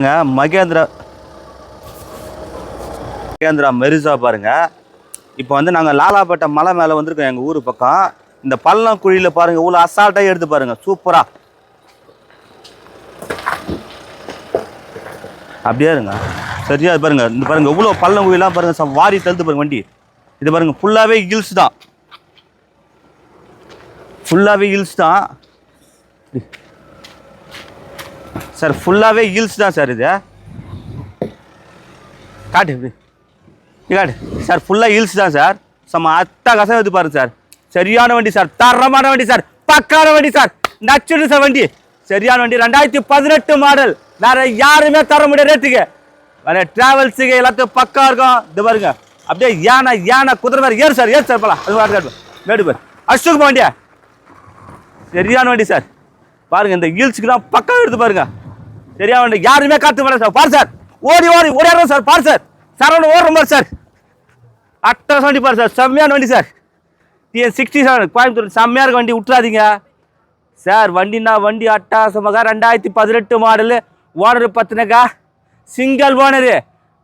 பாருங்க, மகேந்திரா மகேந்திரா மெரிசா பாருங்க. இப்போ வந்து நாங்கள் லாலாப்பேட்டை மலை மேலே வந்திருக்கோம் எங்கள் ஊர் பக்கம். இந்த பள்ளம் குழியில் பாருங்க இவ்வளோ அசால்ட்டாக எடுத்து பாருங்க சூப்பரா அப்படியே இருங்க. சரியா பாருங்க இந்த பாருங்க இவ்வளோ பள்ளம் குழிலாம் பாருங்க வாரி தழுத்து பாருங்க வண்டி. இது பாருங்க ஃபுல்லாகவே ஹில்ஸ் தான். ஃபுல்லாகவே ஹில்ஸ் தான். சார் ஃபுல்லாகவே ஹில்ஸ் தான் சார் இது. காட்டு இப்படி. காட்டு. சார் ஃபுல்லாக ஹில்ஸ் தான் சார். செம்ம அட்டகாசம் இது பாருங்க சார். சரியான வண்டி சார். தரமான வண்டி சார். பக்கான வண்டி சார். நச்சுடு சார் வண்டி. சரியான வண்டி. ரெண்டாயிரத்தி பதினெட்டு மாடல் வேற யாருமே தர முடியாது ரேட்டுக்கு வேற டிராவல்ஸுக்கு எல்லாத்தையும் பக்கா இருக்கும். இது பாருங்க. அப்படியே யானை யானை குதிரை மாதிரி. ஏறு சார் ஏறு சார் போலாம். அது பாருங்க மேடு பார். அசோக் வண்டியா சரியான வண்டி சார். பாருங்க இந்த ஹீல்ஸுக்குலாம் பக்கம் எடுத்து பாருங்க. சரியா வண்டி யாருமே காத்து வரேன் சார். பார் சார். ஓடி ஓடி ஓடியாடுறோம் சார். பார் சார். சார் ஒன்று ஓடுற மாதிரி சார். அட்டை வண்டி பாரு சார். செம்மையான வண்டி sir. TN sixty seven Coimbatore செம்மையாக இருக்க வண்டி. விட்டுறாதீங்க. சார் வண்டினா வண்டி. அட்டாசமாக ரெண்டாயிரத்தி பதினெட்டு model owner பத்துனக்கா. Single owner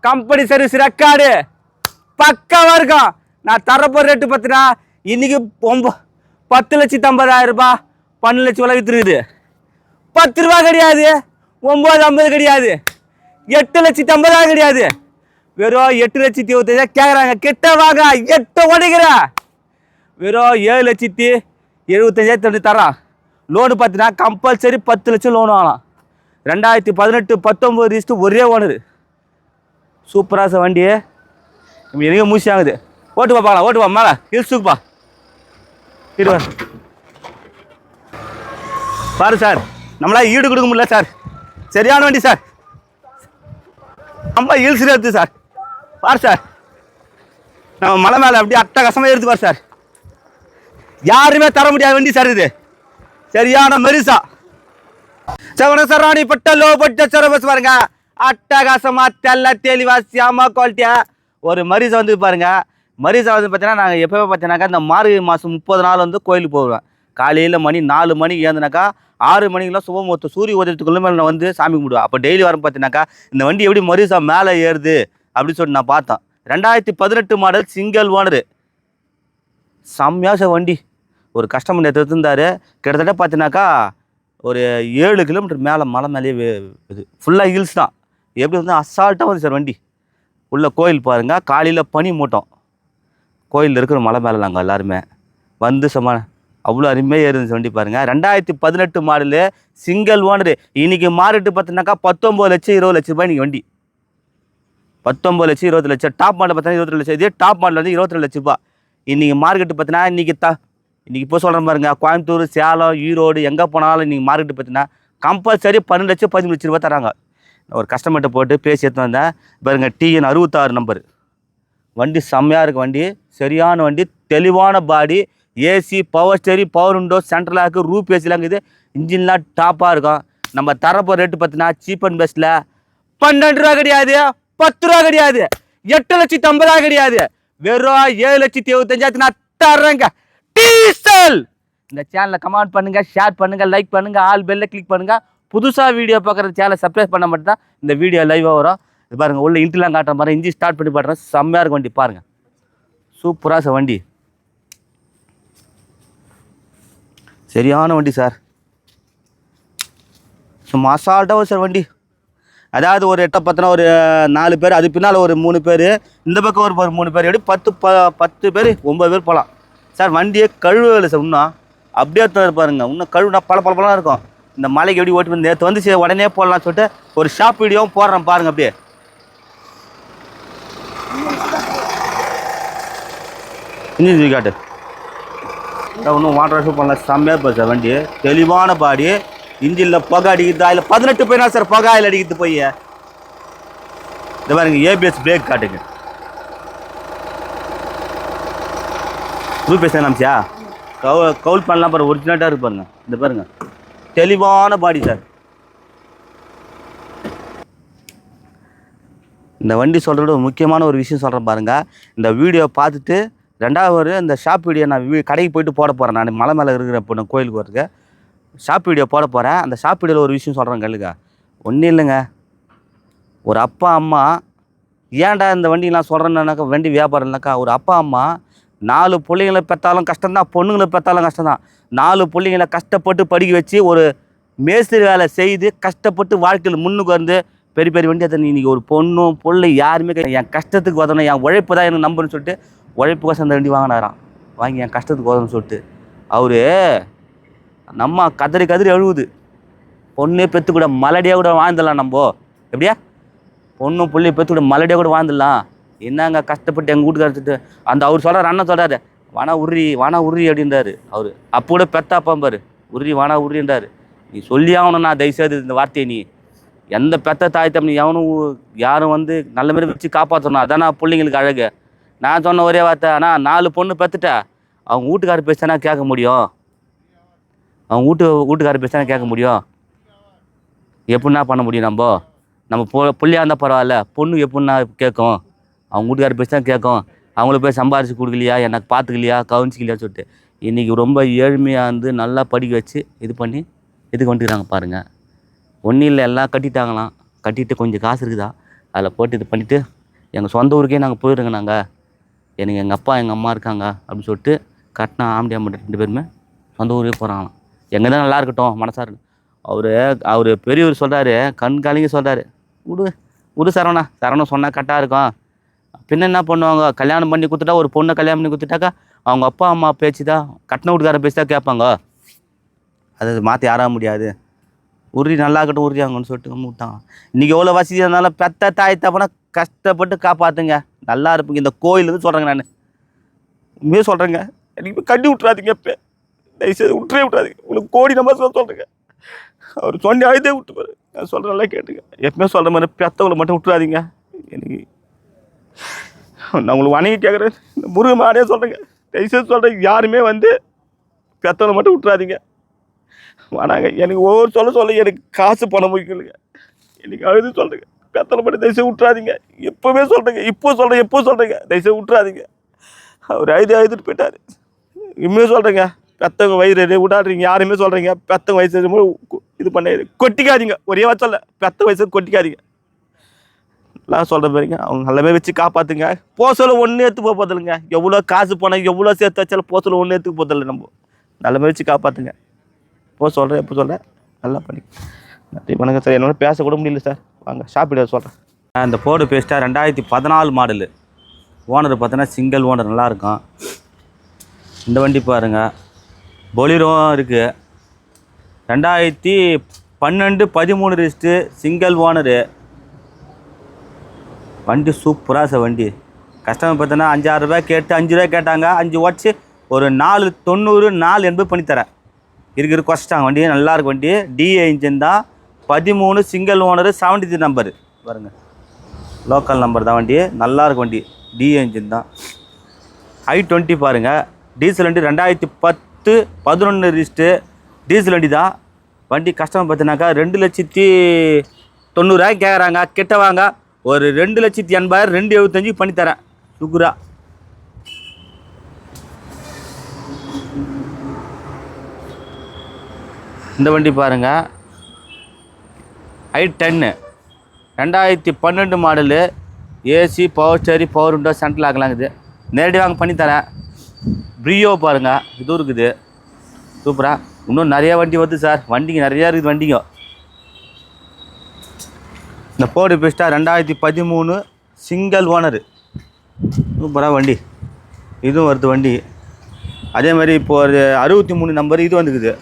company service record பக்காவாக இருக்கும். நான் தரப்போ ரேட்டு பார்த்தினா இன்றைக்கி ஒம்ப பத்து லட்சத்தி ஐம்பதாயிரம் ரூபாய் பன்னெண்டு லட்சம் விலை விற்றுருக்குது பத்து ரூபா கிடையாது. ஒம்பது ஐம்பது கிடையாது. எட்டு லட்சத்தி ஐம்பதாயிரம் கிடையாது. வெறும் எட்டு லட்சத்தி இருபத்தஞ்சா கேட்குறாங்க கிட்ட வாங்க எட்டு உடைக்கிற வெறும் ஏழு லட்சத்தி எழுபத்தஞ்சாயிரத்தி ரெண்டு தரான் லோனு பார்த்தீங்கன்னா கம்பல்சரி பத்து லட்சம் லோன் வாங்கலாம். ரெண்டாயிரத்தி பதினெட்டு பத்தொம்பது ரிஸ்ட்டு ஒரே ஓனர் சூப்பராக சார் வண்டி. நம்ம மூசி ஆகுது ஓட்டு பா பார்க்கலாம். ஓட்டு பா மேலே. ஹில்ஸுக்குப்பா இரு பாரு சார் நம்மளால் ஈடு கொடுக்க முடியல சார் சரியான வண்டி சார். ரொம்ப ஹில்ஸ் எடுத்து சார். பாரு சார். நம்ம மலை மேலே அப்படியே அட்டகாசமாக எடுத்து பார் சார். யாருமே தர முடியாத வண்டி சார் இது. சரியான மெரிசா. சவன சராணி பட்ட லோ பட்ட சார் பஸ் பாருங்க. அட்டகாசமா தெல்ல தெளிவா சியாமா குவாலிட்டியா ஒரு மரிசா வந்து பாருங்க. மரிசா வந்து பார்த்தீங்கன்னா நாங்கள் எப்போவே பார்த்தீங்கன்னாக்கா இந்த மார்கழி மாதம் முப்பது நாள் வந்து கோயிலுக்கு போவேன் காலையில் மணி நாலு மணிக்கு ஏந்தினாக்கா ஆறு மணிக்கெல்லாம் சுபமுகூர்த்தம் சூரிய உதயத்துக்குள்ள மேலே நான் வந்து சாமி கும்பிடுவேன் அப்போ டெய்லி வரும் பார்த்தீங்கன்னாக்கா இந்த வண்டி எப்படி மறுசா மேலே ஏறுது அப்படின்னு சொல்லிட்டு நான் பார்த்தேன். ரெண்டாயிரத்தி பதினெட்டு மாடல் சிங்கிள் ஓனரு. செம்மையாக சார் வண்டி. ஒரு கஸ்டமர் நேற்று எடுத்திருந்தாரு கிட்டத்தட்ட பார்த்தீங்கன்னாக்கா ஒரு ஏழு கிலோமீட்டர் மேலே மலை மேலேயே இது. ஃபுல்லாக ஹில்ஸ் தான். எப்படி வந்து அசால்ட்டாக வந்து சார் வண்டி. உள்ள கோயில் பாருங்கள் காலையில் பனி மூட்டம். கோயிலில் இருக்கிற மலை மேலே நாங்கள் எல்லாருமே. வந்து சமான அவ்வளோ அருமையாக இருந்துச்சு வண்டி பாருங்கள் ரெண்டாயிரத்தி பதினெட்டு மாடலு சிங்கிள் ஓனரு இன்னைக்கு மாறிட்டு பார்த்தீங்கன்னாக்கா பத்தொம்பது லட்சம் இருபது லட்ச ரூபாய் இன்றைக்கி வண்டி. பத்தொம்பது லட்சம் இருபது லட்சம். டாப் மாடல் பார்த்தீங்கன்னா இருபத்தி லட்சம். இதே டாப் மாடல் வந்து இருபத்தி லட்ச ரூபா இன்றைக்கி மார்க்கெட்டு பார்த்தீங்கன்னா இன்றைக்கி த இன்றைக்கி இப்போ சொல்கிறேன் பாருங்க. கோயம்புத்தூர் சேலம் ஈரோடு எங்கே போனாலும் இன்றைக்கி மார்க்கெட்டு பார்த்தீங்கன்னா கம்பல்சரி பன்னெண்டு லட்சம் பதிமூணு லட்ச ரூபா தராங்க. ஒரு கஸ்டமர்கிட்ட போட்டு பேசி எடுத்து வந்தேன். பாருங்கள் டிஎன் அறுபத்தாறு நம்பர் வண்டி செம்மையாக இருக்குது வண்டி. சரியான வண்டி தெளிவான body AC power steering power window central lock roof ஏசிலாம் இருக்குது. இன்ஜின்லாம் டாப்பாக இருக்கும். நம்ம தரப்போ ரேட்டு பார்த்தீங்கன்னா சீப் அண்ட் பெஸ்ட்டில் பன்னெண்டு ரூபா கிடையாது. பத்து ரூபா கிடையாது. எட்டு லட்சத்தி ஐம்பது ரூபா கிடையாது. வெறும் ஏழு லட்சத்தி எழுபத்தஞ்சாயிரத்தி நான் தர்றேங்க. டீசல்! இந்த சேனலை கமெண்ட் பண்ணுங்க ஷேர் பண்ணுங்க லைக் பண்ணுங்க ஆல் பெல்ல கிளிக் பண்ணுங்க. புதுசாக வீடியோ பார்க்குற சேனலை சப்ஸ்கிரைப் பண்ண மட்டும் தான் இந்த வீடியோ லைவாக வரும். இது பாருங்கள் உள்ள இன்ட்ரெலாம் காட்டுற மாதிரி இன்ஜின் ஸ்டார்ட் பண்ணி பாடுறேன். செம்மையாக இருக்கும் வண்டி பாருங்கள் சூப்பராக சார் வண்டி. சரியான வண்டி சார் சும்மா அசால்ட்டாக சார் வண்டி. அதாவது ஒரு எட்ட பத்தினா ஒரு நாலு பேர் அது பின்னால் ஒரு மூணு பேர் இந்த பக்கம் ஒரு மூணு பேர் எப்படி பத்து ப பத்து பேர் ஒம்பது பேர் போகலாம் சார் வண்டியே கழுவலை சார் இன்னும். அப்படியே எடுத்து பாருங்க. இன்னும் கழுவுனா பல பல இருக்கும். இந்த மலைக்கு எப்படி ஓட்டு வந்து நேற்று வந்து சரி உடனே போடலாம்னு சொல்லிட்டு ஒரு ஷாப் வீடியோவும் போடுறேன் பாருங்க அப்படியே. இன்ஜின் காட்டு. இன்னும் வாட்டர் வாஷ் பண்ணலாம் செம்மையாக இப்போ சார் வண்டி. தெளிவான பாடி இன்ஜினில் புகை அடிக்குதா. இல்லை பதினெட்டு போயினா சார் புகை ஆயில் அடிக்குது போய். இந்த பாருங்க ஏபிஎஸ் பிரேக் காட்டுங்க. பேச நம்பிச்சா கவு கவுல் பண்ணலாம் பாருங்க ஒரிஜினலாக இருக்கு பாருங்க. இந்த பாருங்க. தெளிவான பாடி சார் இந்த வண்டி சொல்கிறத முக்கியமான ஒரு விஷயம் சொல்கிறேன் பாருங்கள் இந்த வீடியோ பார்த்துட்டு ரெண்டாவது ஒரு இந்த ஷாப் வீடியோ நான் வீ- கடைக்கு போயிட்டு போட போகிறேன் நான் மலை மேலே இருக்கிற இப்போ நான் கோயிலுக்கு வரதுக்கு ஷாப் வீடியோ போட போகிறேன் அந்த ஷாப் வீடியோவில் ஒரு விஷயம் சொல்கிறேன் கல்லுக்கா ஒன்றும் இல்லைங்க. ஒரு அப்பா அம்மா ஏன்டா இந்த வண்டிலாம் சொல்கிறேன்னாக்கா வண்டி வியாபாரம்னாக்கா ஒரு அப்பா அம்மா நாலு பிள்ளைங்களை பெற்றாலும் கஷ்டம்தான் பொண்ணுங்களை பெற்றாலும் கஷ்டம்தான். நாலு பிள்ளைங்களை கஷ்டப்பட்டு படிக்க வச்சு ஒரு மேஸ்திரி வேலை செய்து கஷ்டப்பட்டு வாழ்க்கையில் முன்னுக்கு வந்து பெரிய பெரிய வண்டி எடுத்து இன்றைக்கி ஒரு பொண்ணும் பிள்ளை யாருமே என் கஷ்டத்துக்கு உதணும் என் உழைப்பு தான் எனக்கு நம்புன்னு சொல்லிட்டு உழைப்புக்கோசம் அந்த வண்டி வாங்கினாராம். வாங்கி என் கஷ்டத்துக்கு உதவுன்னு சொல்லிட்டு. அவரு நம்ம கதறி கதறி அழுவுது. பொண்ணே பெற்று கூட மலடியாக கூட வாழ்ந்துடலாம் நம்ம. எப்படியா? பொண்ணும் பிள்ளைய பெற்று கூட மலடியாக கூட வாழ்ந்துடலாம். என்னங்க கஷ்டப்பட்டு எங்கள் வீட்டுக்காரத்துட்டு அந்த அவர் சொல்கிறார் அண்ணன் சொல்கிறாரு வானா உருறி வானா உருறி அப்படின்றாரு அவர். அப்போ கூட பெத்தாப்பா பாரு உருறி வானா உருறின்றாரு நீ சொல்லி ஆகணும் நான் தயவுசெய்து இந்த வார்த்தையை நீ. எந்த பெத்த தாய் தம்பி எவனும் யாரும் வந்து நல்ல மாதிரி வச்சு காப்பாற்றணும் அதானா பிள்ளைங்களுக்கு அழகு. நான் சொன்ன ஒரே வார்த்தை ஆனால் நாலு பொண்ணு பெற்றுட்டா அவங்க வீட்டுக்காரர் பேசினா கேட்க முடியும். அவங்க வீட்டு வீட்டுக்காரர் பேசினா கேட்க முடியும். எப்படின்னா பண்ண முடியும் நம்ம? நம்ம பொ பிள்ளையா இருந்தால் பரவாயில்ல பொண்ணு எப்படின்னா கேட்கும். அவங்க வீட்டுக்காரர் பேசி தான் கேட்கும். அவங்கள போய் சம்பாரிச்சு கொடுக்கலையா எனக்கு பார்த்துக்கலையா கவனிச்சிக்கலையா சொல்லிட்டு இன்றைக்கி ரொம்ப ஏழ்மையாக இருந்து நல்லா படிக்க வச்சு இது பண்ணி இதுக்கு வந்துக்கிறாங்க பாருங்கள் ஒன்றும் இல்லை எல்லாம் கட்டிட்டாங்களாம். கட்டிட்டு கொஞ்சம் காசு இருக்குதா? அதில் போட்டு இது பண்ணிவிட்டு எங்கள் சொந்த ஊருக்கே நாங்கள் போயிடுங்க நாங்கள் எனக்கு எங்கள் அப்பா எங்கள் அம்மா இருக்காங்க அப்படின்னு சொல்லிட்டு கட்டினா ஆம்படி அம்மன் ரெண்டு பேருமே சொந்த ஊருக்கு போகிறாங்களாம் எங்கே தான் நல்லா இருக்கட்டும் மனசாக இருக்கு. அவர் அவர் பெரியவர் சொல்கிறாரு கண் காலிங்க சொல்கிறாரு விடு விடு சரவணா சரவணம் சொன்னால் கரெக்டாக இருக்கும். பின்ன என்ன பண்ணுவாங்க? கல்யாணம் பண்ணி கொடுத்துட்டா ஒரு பொண்ணை கல்யாணம் பண்ணி கொடுத்துட்டாக்கா அவங்க அப்பா அம்மா பேச்சு தான் கட்டின வீட்டுக்கார பேச்சு தான் கேட்பாங்க. அது மாற்றி யாராக முடியாது. உருளி நல்லா இருக்கட்டும் உறுதியாங்கன்னு சொல்லிட்டு கும்பிட்டான் இன்னைக்கு இன்றைக்கி எவ்வளோ வசதி இருந்தாலும் பெத்த தாய் தப்பனா கஷ்டப்பட்டு காப்பாற்றுங்க நல்லா இருப்பீங்க. இந்த கோயிலுக்கு சொல்கிறேங்க நான். உண்மையே சொல்கிறேங்க எனக்கு போய் கட்டி விட்றாதீங்க இப்போ. தயவுசெய்து விட்டுறே விட்றாதீங்க உங்களுக்கு கோடி நம்பர் சொல்கிறேங்க அவர் சொன்ன அழுதே விட்டுப்பாரு நான் சொல்கிறேன்லாம் கேட்டுங்க. எப்பவுமே சொல்கிற மாதிரி பெத்தவங்களை மட்டும் விட்டுறாதீங்க. எனக்கு நான் உங்களுக்கு வணங்கி கேட்குறேன் முருகன் மாடே சொல்கிறேங்க தயவுசெய்து சொல்கிறேன் யாருமே வந்து பெத்தவங்களை மட்டும் விட்டுறாதீங்க. வேணாங்க எனக்கு ஒவ்வொரு சொல்ல சொல்ல எனக்கு காசு பணம் முக்கியங்க எனக்கு அழுது சொல்கிறேங்க பெத்தனை மட்டும் தயவுசெய்து விட்றாதீங்க எப்போவுமே சொல்கிறேங்க இப்போ சொல்கிறேன் எப்போ சொல்கிறேங்க தயவுசெய்து விட்றாதீங்க அவர் அழுது அழுதுட்டு போயிட்டார். இன்னுமே சொல்கிறேங்க பெத்தவங்க வயிறு விடாடுறீங்க யாருமே சொல்கிறீங்க பெத்தவங்க வயசு இது பண்ண கொட்டிக்காதீங்க. ஒரே வார்த்தை சொல்ல பெத்த வயசு கொட்டிக்காதீங்க. எல்லாம் சொல்கிற பாருங்க. அவங்க எல்லாமே வச்சு காப்பாற்றுங்க போசல ஒன்று எடுத்து போக போதில்லைங்க எவ்வளோ காசு போனால் எவ்வளோ சேர்த்து வச்சாலும் போசல ஒன்று எடுத்துக்க போதில்லை நம்ம. நல்லமே வச்சு காப்பாற்றுங்க இப்போ சொல்கிறேன் எப்போ சொல்கிறேன் நல்லா பண்ணி நன்றி வணக்கம் சார். என்னால் பேசக்கூட முடியல சார். வாங்க ஷாப்பிட சொல்கிறேன் இந்த போர்டு பேஸ்ட்டாக ரெண்டாயிரத்தி பதினாலு மாடலு ஓனர் பார்த்தோன்னா சிங்கிள் ஓனர் நல்லாயிருக்கும். இந்த வண்டி பாருங்கள் பொலிரோ இருக்குது ரெண்டாயிரத்தி பன்னெண்டு பதிமூணு ரிஸ்ட்டு சிங்கிள் ஓனரு வண்டி சூப்பராக சார் வண்டி. கஸ்டமர் பார்த்தோன்னா அஞ்சாறு கேட்டு அஞ்சு ரூபாய் கேட்டாங்க. அஞ்சு உடச்சி ஒரு நாலு தொண்ணூறு நாலு எண்பது பண்ணித்தரேன். இருக்கிற குறைச்சிட்டாங்க வண்டி நல்லா இருக்கு வண்டி. டிஏ இன்ஜின் தான். பதிமூணு single owner seventy three number பாருங்க. லோக்கல் நம்பர் தான் வண்டி. நல்லா இருக்கு வண்டி. டிஏ இன்ஜின் தான். ஐ டுவெண்ட்டி பாருங்கள் டீசல் வண்டி ரெண்டாயிரத்தி பத்து பதினொன்று ரிஸ்ட்டு டீசல் வண்டி தான். வண்டி கஸ்டமர் பார்த்தினாக்கா ரெண்டு லட்சத்தி தொண்ணூறாயிரம் கேட்குறாங்க கிட்ட வாங்க. ஒரு ரெண்டு லட்சத்தி எண்பதாயிரம் ரெண்டு எழுபத்தஞ்சு பண்ணித்தரேன். சுகுரா இந்த வண்டி பாருங்கள் ஐ டென்னு ரெண்டாயிரத்தி பன்னெண்டு model. AC power steering power window central ஆகலாங்குது நேரடி வாங்க பண்ணித்தரேன் ப்ரியோ பாருங்கள் இதுவும் இருக்குது. சூப்பராக இன்னும் நிறையா வண்டி வருது சார். வண்டிங்க நிறையா இருக்குது வண்டிங்க. இந்த போர்டு பெஸ்ட்டா ரெண்டாயிரத்தி பதிமூணு சிங்கிள் ஓனரு சூப்பராக வண்டி. இதுவும் வருது வண்டி. அதே மாதிரி இப்போ ஒரு அறுபத்தி மூணு நம்பர் இது வந்துக்குது.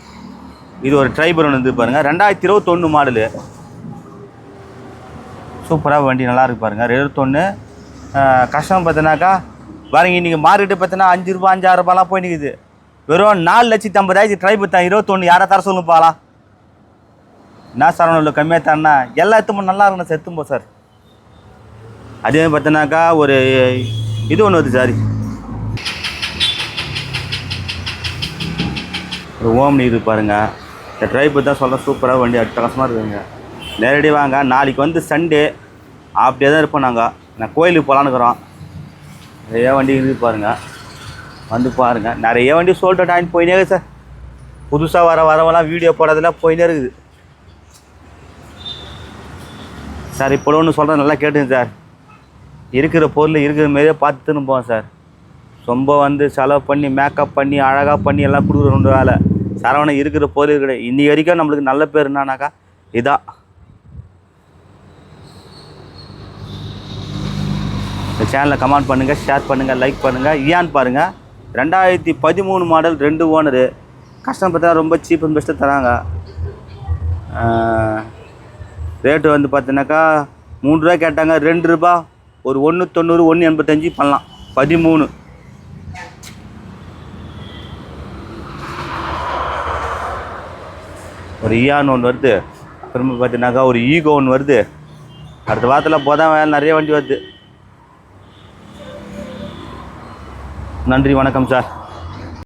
இது ஒரு ட்ரைபர் ஒன்று வந்து பாருங்கள் ரெண்டாயிரத்தி இருபத்தொன்று மாடலு சூப்பராக வண்டி நல்லா இருக்கு பாருங்கள் இருபத்தொன்று கஷ்டம் பார்த்தினாக்கா பாருங்க இன்றைக்கி மார்க்கெட்டு பார்த்தீங்கன்னா அஞ்சு ரூபா அஞ்சாறு ரூபாலாம் போய் நிற்குது வெறும் நாலு லட்சத்தி ஐம்பதாயிரத்தி ட்ரைபர் தான் இருபத்தொன்று யாரை தர சொல்லுங்க பாலாம் என்ன சார் ஒன்று கம்மியாக தானா எல்லா நல்லா இருக்கணும் சார் சார். அதே மாதிரி ஒரு இது ஒன்று வருது சார். ஒரு ஓம்னி இது பாருங்கள் இந்த டிரைவர் தான் சொல்ல சூப்பராக வண்டி அட்டகாசமாக இருக்குங்க நேரடி வாங்க. நாளைக்கு வந்து சண்டே அப்படியே தான் இருப்போம் நாங்கள் நான் கோயிலுக்கு போகலான்னு இருக்கிறோம். நிறைய வண்டி இருக்குது பாருங்கள் வந்து பாருங்கள் நிறைய வண்டி சொல்லிட்டு டைம் போயினே இருக்குது சார். புதுசாக வர வரவெல்லாம் வீடியோ போடுறதுலாம் போயினே இருக்குது. சார் இப்போ ஒன்று சொல்கிறேன் நல்லா கேட்டுங்க சார். இருக்கிற பொருள் இருக்கிற மாரியே பார்த்துன்னு போவோம் சார். ரொம்ப வந்து செலவு பண்ணி மேக்கப் பண்ணி அழகாக பண்ணி எல்லாம் கொடுக்குற ரெண்டு வேலை. சரவணன் இருக்கிற பொருள் கிடையாது இன்னி வரைக்கும் நம்மளுக்கு நல்ல பேர் என்னன்னாக்கா? இதான் இந்த சேனலை கமெண்ட் பண்ணுங்கள் ஷேர் பண்ணுங்கள் லைக் பண்ணுங்கள் ஏன்னு பாருங்கள் ரெண்டாயிரத்தி பதிமூணு மாடல் ரெண்டு ஓனரு கஷ்டம் பார்த்தா ரொம்ப சீப் அண்ட் பெஸ்ட்டு தராங்க. ரேட்டு வந்து பார்த்தீங்கன்னாக்கா மூணு ரூபா கேட்டாங்க. ரெண்டு ரூபா. ஒரு ஒன்று தொண்ணூறு ஒன்று எண்பத்தஞ்சு பண்ணலாம். பதிமூணு. ஒரு ஈயான்னு ஒன்று வருது. திரும்ப பார்த்தீங்கன்னாக்கா ஒரு ஈகோ ஒன்று வருது. அடுத்த வாரத்தில் போதான் வேலை நிறைய வண்டி வருது. நன்றி வணக்கம் சார்.